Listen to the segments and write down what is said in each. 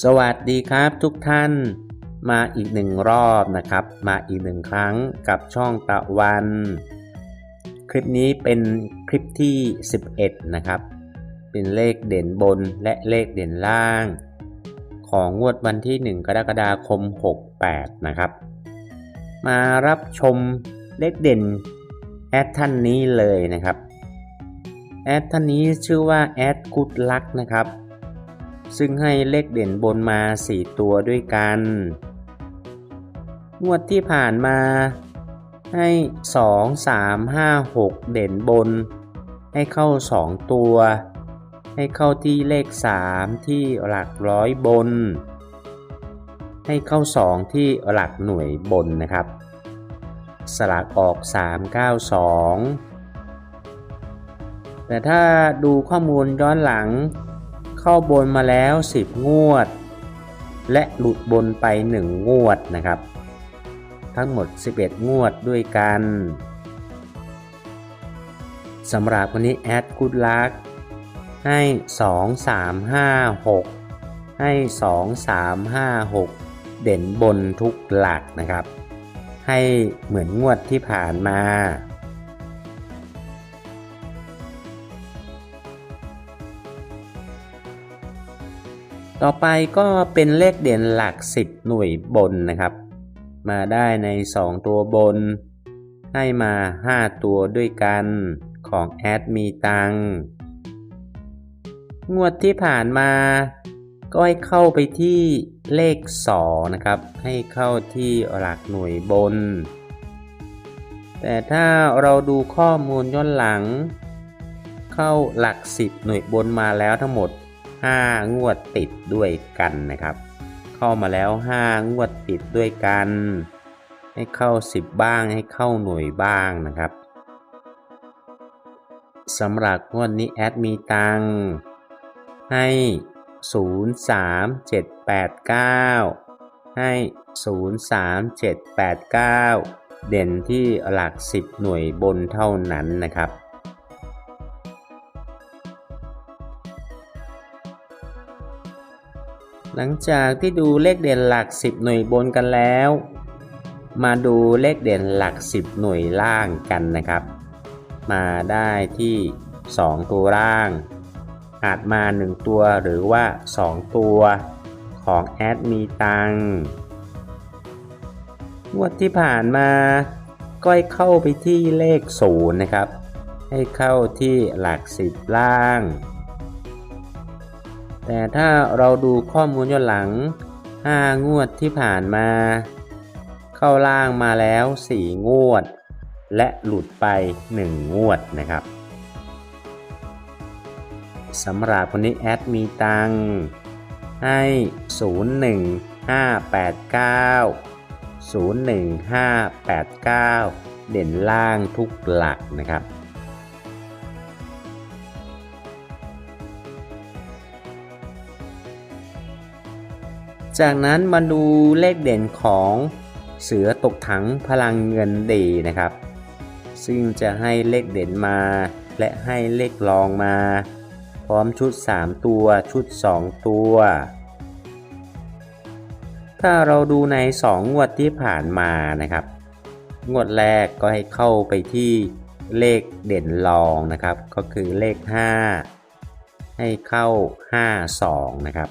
สวัสดีครับทุกท่าน มาอีกหนึ่งรอบนะครับ มาอีกหนึ่งครั้งกับช่องตะวัน คลิปนี้เป็นคลิปที่ 11 นะครับ เป็นเลขเด่นบนและเลขเด่นล่าง ของงวดวันที่ 1 กรกฎาคม 68 นะครับ มารับชมเลขเด่นแอดท่านนี้เลยนะครับแอดท่านนี้ชื่อว่าแอดกุดลักนะครับ ซึ่งให้เลขเด่นบนมา 4 ตัวด้วยกัน งวดที่ผ่านมาให้ 2 3 5 6 เด่นบน ให้เข้า 2 ตัว ให้เข้าที่เลข 3 ที่หลักร้อยบน ให้เข้า 2 ที่หลักหน่วยบนนะครับ สลักออก 392 แต่ถ้าดูข้อมูลย้อนหลัง เข้าบนมาแล้ว 10 งวด และหลุดบนไป 1 งวดนะครับ ทั้งหมด 11 งวดด้วยกันสำหรับวันนี้แอดกูดลักให้ 2 3 5 6 ให้ 2 3 5 6 เด่นบนทุกหลักนะครับ ให้เหมือนงวดที่ผ่านมา ต่อไปก็เป็นเลขเด่นหลัก 10 หน่วยบนนะครับ มาได้ใน 2 ตัวบน ให้มา 5 ตัวด้วยกันของแอดมีตังงวดที่ผ่านมาก็ให้เข้าไปที่เลข 2 นะครับ ให้เข้าที่หลักหน่วยบน แต่ถ้าเราดูข้อมูลย้อนหลัง เข้าหลัก 10 หน่วยบนมาแล้วทั้งหมด 5 งวดติดด้วยกันนะครับ เข้ามาแล้ว 5 งวดติดด้วยกัน ให้เข้า 10 บ้างให้เข้าหน่วยบ้างนะครับสำหรับงวดนี้แอดมีตังให้ 03789 ให้ 03789 เด่นที่หลัก 10 หน่วยบนเท่านั้นนะครับ หลังจากที่ดูเลขเด่นหลัก 10 หน่วยบนกันแล้ว มาดูเลขเด่นหลัก 10 หน่วยล่างกันนะครับ มาได้ที่ 2 ตัวล่าง อาจมา 1 ตัวหรือว่า 2 ตัวของแอดมีตังงวดที่ผ่านมาก็ให้เข้าไปที่เลข 0 นะครับ ให้เข้าที่หลัก 10 ล่าง แต่ถ้าเราดูข้อมูลย้อนหลัง 5 งวดที่ผ่านมา เข้าล่างมาแล้ว 4 งวด และหลุดไป 1 งวดนะครับสำหรับคนนี้แอดมีตังให้ 01589 01589 เด่นล่างทุกหลักนะครับ จากนั้นมาดูเลขเด่นของเสือตกถังพลังเงินดีนะครับ ซึ่งจะให้เลขเด่นมา และให้เลขรองมา พร้อมชุด 3 ตัวชุด 2 ตัว ถ้าเราดูใน 2 งวดที่ผ่านมานะครับ งวดแรกก็ให้เข้าไปที่เลขเด่นรองนะครับ ก็คือเลข 5 ให้เข้า 5 2 นะครับ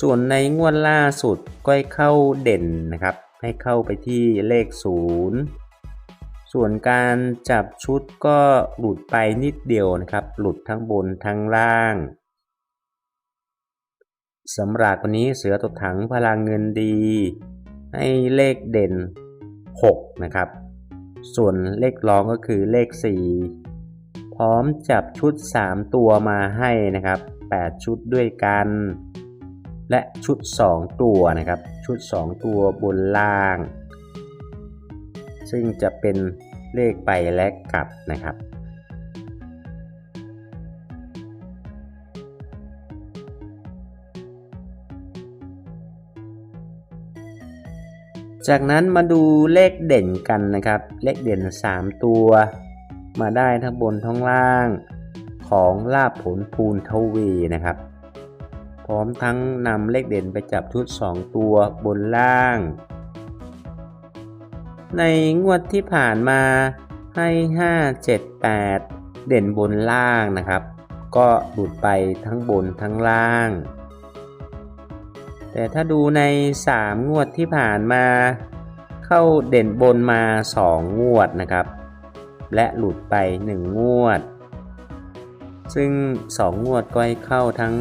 ส่วนในงวดล่าสุดก็ให้เข้าเด่นนะครับ ให้เข้าไปที่เลข 0 ส่วนการจับชุดก็หลุดไปนิดเดียวนะครับ หลุดทั้งบนทั้งล่างสำหรับวันนี้เสือตกถังพลังเงินดี ให้เลขเด่น 6 นะครับ ส่วนเลขรองก็คือเลข 4 พร้อมจับชุด 3 ตัวมาให้นะครับ 8 ชุดด้วยกัน และชุด 2 ตัวนะครับ ชุด 2 ตัวบนล่าง ซึ่งจะเป็นเลขไปและกลับนะครับ จากนั้นมาดูเลขเด่นกันนะครับ เลขเด่น 3 ตัว มาได้ทั้งบนทั้งล่างของลาบผลภูนทวีนะครับ พร้อมทั้งนำเลขเด่นไปจับชุด 2 ตัวบนล่าง ในงวดที่ผ่านมาให้ 5 7 8 เด่นบนล่างนะครับ ก็หลุดไปทั้งบนทั้งล่าง แต่ถ้าดูใน 3 งวดที่ผ่านมา เข้าเด่นบนมา 2 งวดนะครับ และหลุดไป 1 งวด ซึ่ง 2 งวดก็ให้เข้าทั้ง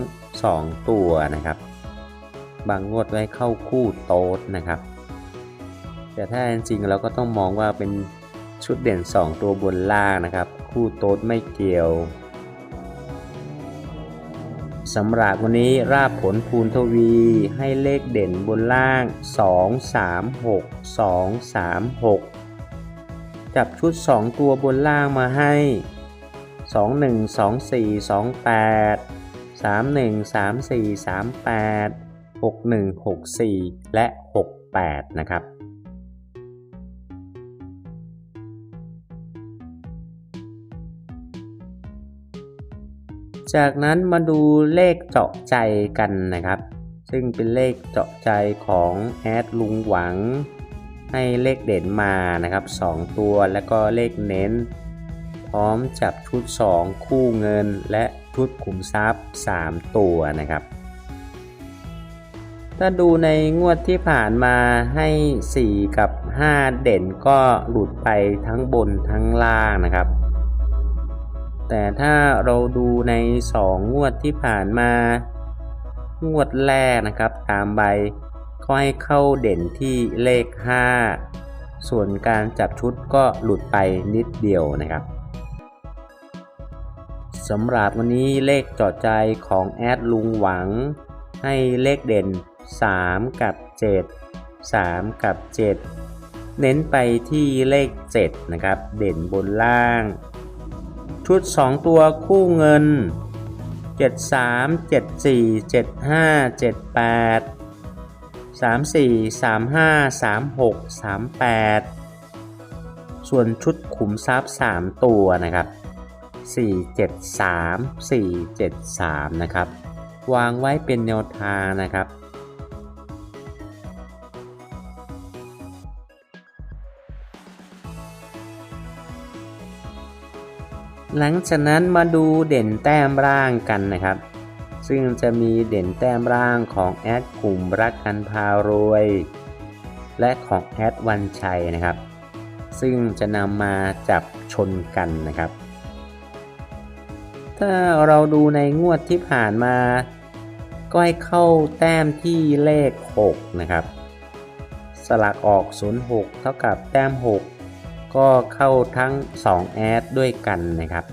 2 ตัวนะครับ บางงวดไว้เข้าคู่โต๊ดนะครับ แต่ถ้าจริงเราก็ต้องมองว่าเป็นชุดเด่น 2 ตัวบนล่างนะครับ คู่โต๊ดไม่เกี่ยวสำหรับวันนี้ราบผลภูนทวีให้เลขเด่นบนล่าง 2 3 6 2 3 6 จับชุด 2 ตัวบนล่างมาให้ 2 1 3 1 3 4 3 8 6 1 6 4 และ 68 นะครับจากนั้นมาดูเลขเจาะใจกันนะครับ ซึ่งเป็นเลขเจาะใจของแอดลุงหวัง ให้เลขเด่นมานะครับ 2 ตัวแล้วก็เลขเน้น พร้อมจับชุด 2 คู่เงินและ ชุดขุมทรัพย์ 3 ตัวนะครับ ถ้าดูในงวดที่ผ่านมาให้ 4 กับ 5 เด่นก็หลุดไปทั้งบนทั้งล่างนะครับ แต่ถ้าเราดูใน 2 งวดที่ผ่านมา งวดแรกนะครับตามใบก็ให้เข้าเด่นที่เลข 5 ส่วนการจับชุดก็หลุดไปนิดเดียวนะครับ สำหรับวันนี้เลขจอดใจของแอดลุงหวัง ให้เลขเด่น 3 กับ 7 3 กับ 7 เน้นไปที่เลข 7 นะครับ เด่นบนล่าง ชุด 2 ตัวคู่เงิน 73 74 75 78 34 35 36 38 ส่วนชุดขุมทรัพย์ 3 ตัวนะครับ 473 473 นะครับ วางไว้เป็นแนวทางนะครับ หลังจากนั้นมาดูเด่นแต้มร่างกันนะครับ ซึ่งจะมีเด่นแต้มร่างของแอดกลุ่มรักกันพารวย และของแอดวันชัยนะครับ ซึ่งจะนำมาจับชนกันนะครับ ถ้าเราดูในงวดที่ผ่านมา ก็ให้เข้าแต้มที่เลข 6 นะครับ สลักออก 06 เท่ากับแต้ม 6 ก็เข้าทั้ง 2 แอดด้วยกันนะครับ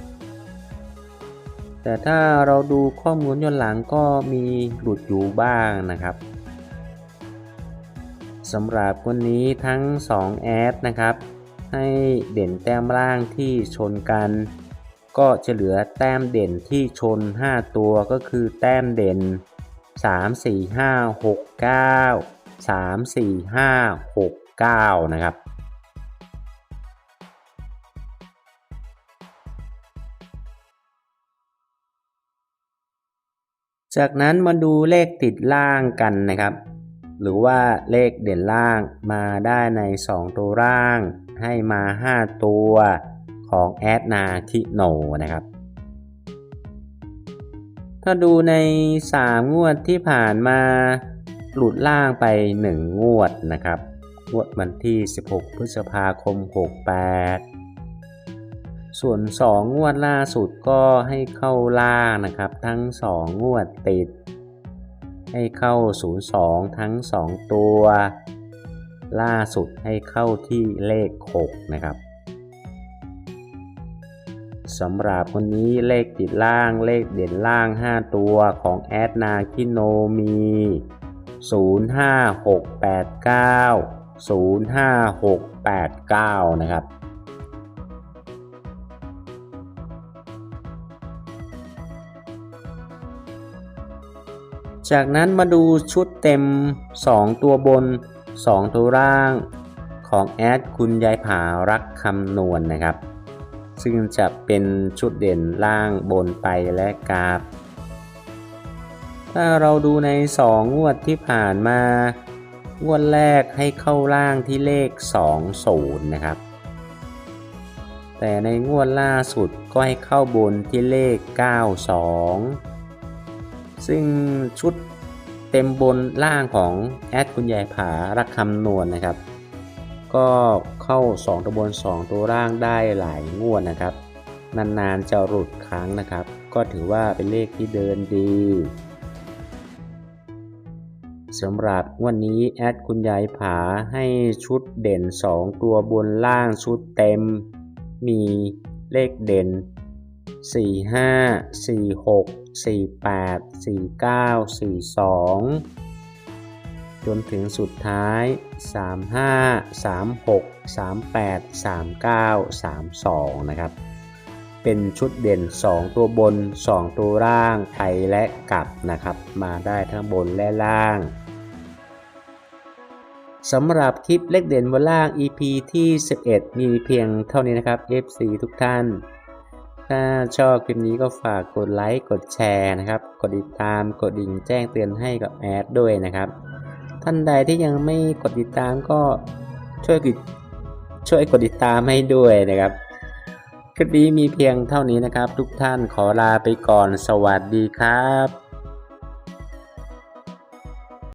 แต่ถ้าเราดูข้อมูลย้อนหลังก็มีหลุดอยู่บ้างนะครับสำหรับวันนี้ทั้ง 2 แอดนะครับ ให้เด่นแต้มล่างที่ชนกัน ก็จะเหลือแต้มเด่นที่ชน 5 ตัวก็คือแต้มเด่น 3 4 5 6 9 3 4 5 6 9 นะครับ จากนั้นมาดูเลขติดล่างกันนะครับ หรือว่าเลขเด่นล่างมาได้ใน 2 ตัวร่างให้มา 5 ตัว ของแอดนาคิโนนะครับ ถ้าดูใน 3 งวดที่ผ่านมาหลุดล่างไป 1 งวดนะครับ งวดวันที่ 16 พฤษภาคม 68 ส่วน 2 งวดล่าสุดก็ให้เข้าล่างนะครับ ทั้ง 2 งวดติด ให้เข้า 02 ทั้ง 2 ตัว ล่าสุดให้เข้าที่เลข 6 นะครับ สำหรับวันนี้เลขติดล่างเลขเด่นล่าง 5 ตัวของแอดนาคิโนมี 05689 05689 นะครับจากนั้นมาดูชุดเต็ม 2 ตัวบน 2 ตัวล่าง ของแอดคุณยายผารักคำนวณนนะครับ ซึ่งจะเป็นชุดเด่นล่างบนไปและกราฟ ถ้าเราดูใน 2 งวดที่ผ่านมา งวดแรกให้เข้าล่างที่เลข 20 นะครับ แต่ในงวดล่าสุดก็ให้เข้าบนที่เลข 92 ซึ่งชุดเต็มบนล่างของแอดคุณยายผารักคำนวณนะครับ ก็เข้า 2 ตัวบน 2 ตัวล่างได้หลายงวดนะครับ นานๆจะหลุดครั้งนะครับ ก็ถือว่าเป็นเลขที่เดินดีสำหรับวันนี้แอดคุณยายผาให้ชุดเด่น 2 ตัวบนล่างชุดเต็ม มีเลขเด่น 4 5 4 6 4 8 4 9 4 2 จนถึงสุดท้าย 3 5 3 6 3 8 3 9 3 2 นะครับ เป็นชุดเด่น 2 ตัวบน 2 ตัวล่างไปและกลับนะครับ มาได้ทั้งบนและล่างสำหรับคลิปเลขเด่นบนล่าง EP ที่ 11 มีเพียงเท่านี้นะครับ FC ทุกท่าน ถ้าชอบคลิปนี้ก็ฝากกดไลค์ กดแชร์นะครับ กดติดตาม กดดิ่งแจ้งเตือนให้กับแอดด้วยนะครับ ท่านใดที่ยังไม่กดติดตามก็ช่วยกดช่วยกดติดตามให้ด้วยนะครับคลิปนี้มีเพียงเท่านี้นะครับ ทุกท่านขอลาไปก่อนสวัสดีครับ